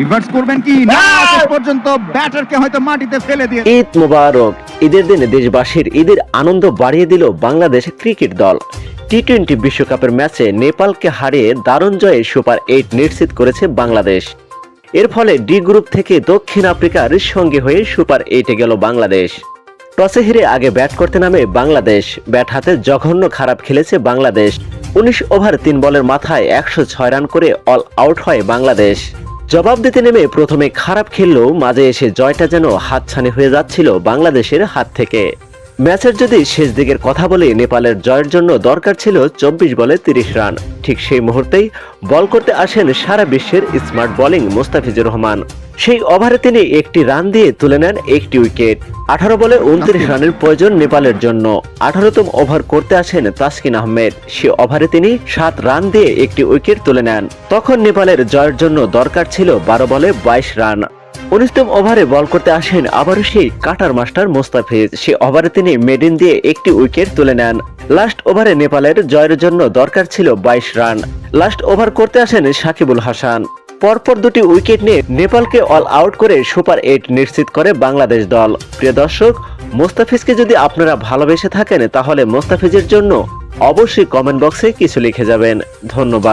Reverse করবেন কি? না শেষ পর্যন্ত ব্যাটারকে হয়তো মাটিতে ফেলে দিয়ে ঈদ মোবারক। ঈদের দিনে দেশবাসীর ঈদের আনন্দ বাড়িয়ে দিল বাংলাদেশ ক্রিকেট দল। টি টোয়েন্টি বিশ্বকাপের ম্যাচে নেপালকে হারিয়ে দারুণ জয়ে সুপার এইট নিশ্চিত করেছে বাংলাদেশ। এর ফলে ডি গ্রুপ থেকে দক্ষিণ আফ্রিকার সঙ্গে হয়ে সুপার এইটে গেল বাংলাদেশ। টসে হেরে আগে ব্যাট করতে নামে বাংলাদেশ। ব্যাট হাতে জঘন্য খারাপ খেলেছে বাংলাদেশ। উনিশ ওভার তিন বলের মাথায় একশো ছয় রান করে অল আউট হয় বাংলাদেশ। জবাব দিতে নেমে প্রথমে খারাপ খেললেও মাঝে এসে জয়টা যেন হাতছানি হয়ে যাচ্ছিল বাংলাদেশের হাত থেকে। ম্যাচের যদি শেষ দিকের কথা বলি নেপালের জয়ের জন্য দরকার ছিল চব্বিশ বলে তিরিশ রান। ঠিক সেই মুহূর্তেই বল করতে আসেন সারা বিশ্বের স্মার্ট বোলিং মোস্তাফিজুর রহমান। সেই ওভারে তিনি একটি রান দিয়ে তুলে নেন একটি উইকেট। আঠারো বলে উনত্রিশ রানের প্রয়োজন নেপালের জন্য। আঠারোতম ওভার করতে আসেন তাসকিন আহমেদ। সে ওভারে তিনি সাত রান দিয়ে একটি উইকেট তুলে নেন। তখন নেপালের জয়ের জন্য দরকার ছিল বারো বলে বাইশ রান। উনিশতম ওভারে বল করতে আসেন আবারও সেই কাটার মাস্টার মোস্তাফিজ। সে ওভারে তিনি মেডিন দিয়ে একটি উইকেট তুলে নেন। লাস্ট ওভারে নেপালের জয়ের জন্য দরকার ছিল বাইশ রান। লাস্ট ওভার করতে আসেন সাকিবুল হাসান। পরপর দুটি উইকেট নিয়ে নেপালকে অল আউট করে সুপার এইট নিশ্চিত করে বাংলাদেশ দল। প্রিয় দর্শক, মোস্তাফিজকে যদি আপনারা ভালোবেসে থাকেন, তাহলে মোস্তাফিজের জন্য অবশ্যই কমেন্ট বক্সে কিছু লিখে যাবেন। ধন্যবাদ।